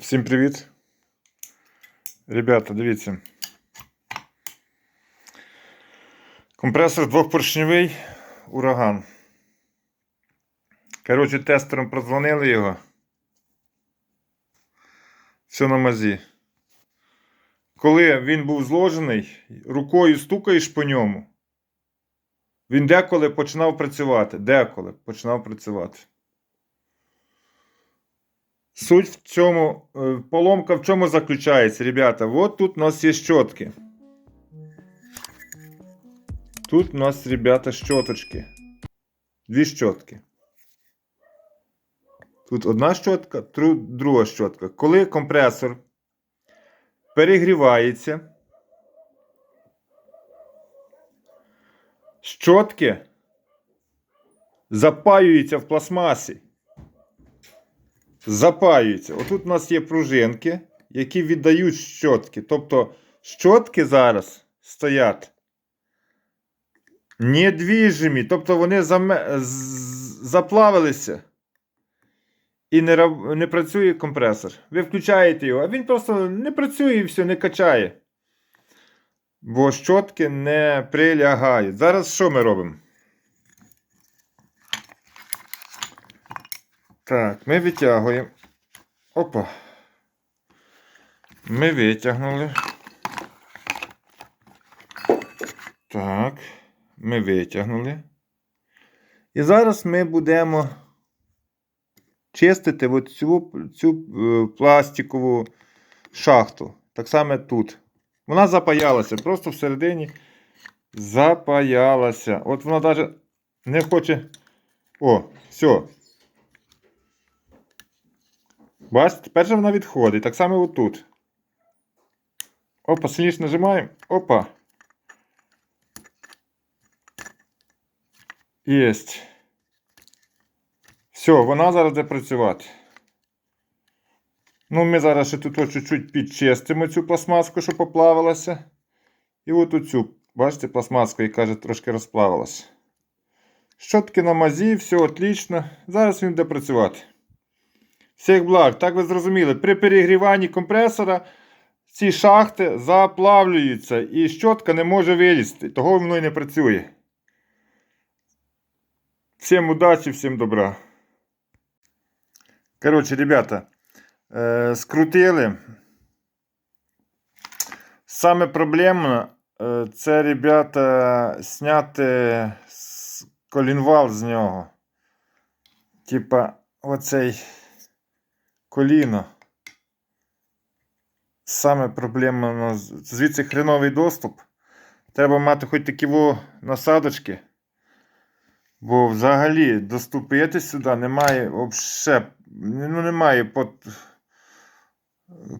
Всім привіт. Ребята, дивіться. Компресор двохпоршневий ураган. Коротше, тестером продзвонили його. Все на мазі. Коли він був зложений, рукою стукаєш по ньому. Він деколи починав працювати. Деколи починав працювати. Суть в цьому, е, поломка в чому заключається, ребята? Вот тут у нас є щотки. Тут у нас, ребята, щоточки. Дві щотки. Тут одна щотка, друга щотка. Коли компресор перегрівається, щотки запаюються в пластмасі запаюються. Отут у нас є пружинки, які віддають щотки. Тобто щотки зараз стоять недвіжимі, тобто вони заме... заплавилися. І не, раб- не працює компресор. Ви включаєте його, а він просто не працює і все, не качає. Бо щотки не прилягають. Зараз що ми робимо? Так, ми витягуємо. Опа. Ми витягнули. Так, ми витягнули. І зараз ми будемо чистити от цю, цю е, пластикову шахту. Так само тут. Вона запаялася, просто всередині запаялася. От вона навіть не хоче. О, все. Бачите, тепер же вона відходить. Так само отут. Опа, сильніше нажимаємо. Опа. Єсть. Все, вона зараз буде працювати. Ну, ми зараз ще тут чуть-чуть підчистимо цю пластмаску, що поплавилася. І от оцю, бачите, пластмаску, яка вже трошки розплавилася. Щотки на мазі, все отлично. Зараз він буде працювати. Всіх благ, так ви зрозуміли, при перегріванні компресора ці шахти заплавлюються і щотка не може вилізти. Того воно і не працює. Всім удачі, всім добра. Коротше, ребята, е, скрутили. Саме проблемне е, це, ребята, зняти с- колінвал з нього. Типа, оцей коліно. Саме проблема звідси хреновий доступ. Треба мати хоч такі во насадочки. Бо взагалі доступити сюди немає вообще, ну, немає под,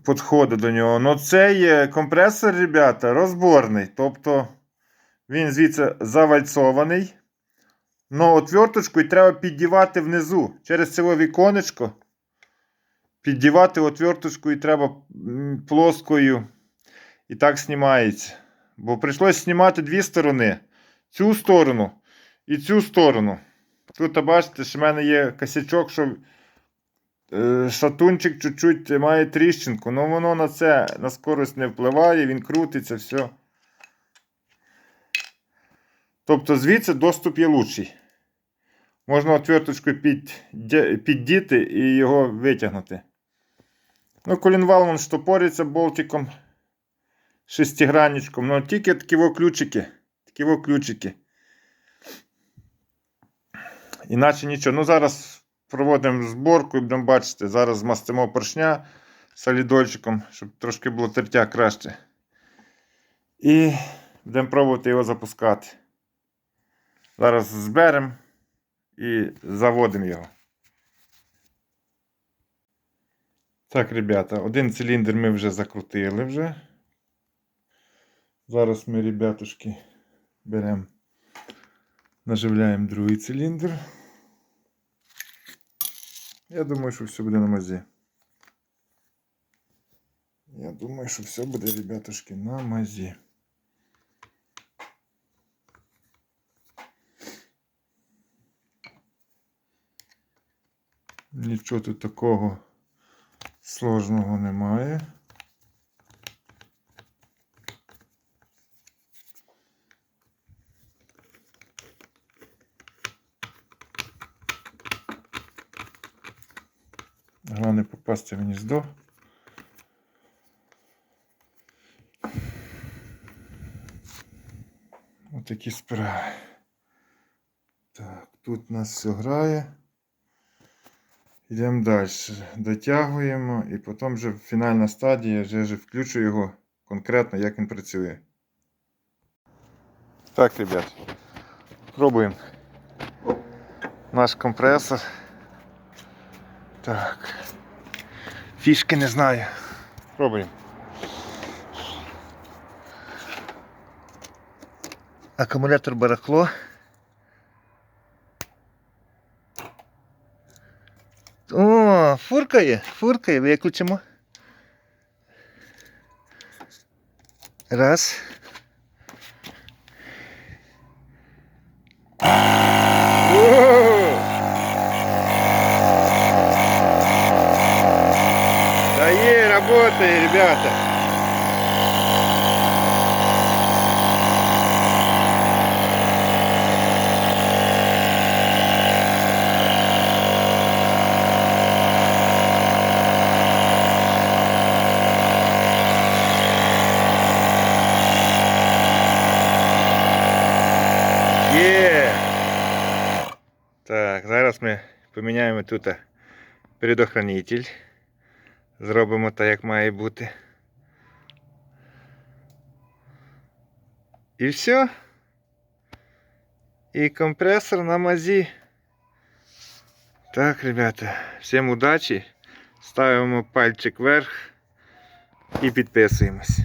підходу до нього. Ну цей компресор, ребята, розборний. Тобто він звідси завальцований. Ну, отверточку і треба піддівати внизу через це віконечко. Піддівати отверточку і треба плоскою. І так знімається. Бо прийшлося знімати дві сторони. Цю сторону і цю сторону. Тут, бачите, що в мене є косячок, що е, шатунчик чуть-чуть має тріщинку. Ну воно на це на скорость не впливає, він крутиться, все. Тобто звідси доступ є лучший. Можна отверточкою піддя- піддіти і його витягнути. Ну, колінвал він штопориться болтиком, шестигранничком. Ну, тільки такі во ключики. Такі ключики. Іначе нічого. Ну, зараз проводимо зборку і будемо бачити. Зараз змастимо поршня солідольчиком, щоб трошки було тертя краще. І будемо пробувати його запускати. Зараз зберемо і заводимо його. Так, ребята, один циліндр ми вже закрутили вже. Зараз ми, ребятушки, беремо, наживляємо другий циліндр. Я думаю, що все буде на мазі. Я думаю, що все буде, ребятушки, на мазі. Нічого тут такого Сложного немає. Головне попасти в гніздо. Отакі справи. Так, тут нас все грає. Йдемо далі. Дотягуємо і потім вже фінальна стадія, вже, вже включу його конкретно, як він працює. Так, ребят, пробуємо наш компресор. Так. Фішки не знаю. Пробуємо. Акумулятор барахло. Фуркає, фуркає, виключимо. Раз. Да е, работает, ребята. Є! Так, зараз ми поміняємо тут предохранитель. Зробимо так, як має бути. І все. І компресор на мазі. Так, ребята, всім удачі. Ставимо пальчик вверх і підписуємось.